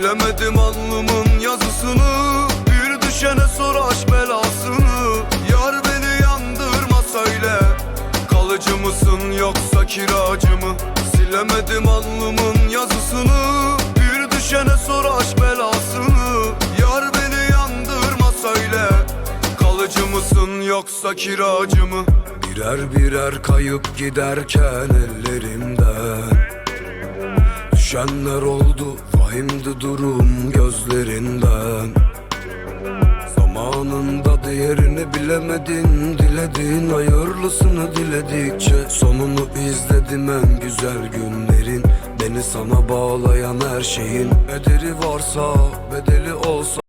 Silemedim alnımın yazısını Mısın yoksa kiracı mı? Silemedim alnımın yazısını Bir düşene sor aşk belasını Yar beni yandırma söyle Kalıcı mısın yoksa kiracı mı? Birer birer kayıp giderken ellerimden Düşenler oldu vahimdi durum gözlerinden Zamanında değerini bilemedin Diledin hayırlısını diledikçe Sonunu izledim en güzel günlerin. Beni sana bağlayan her şeyin Bedeli varsa bedeli olsa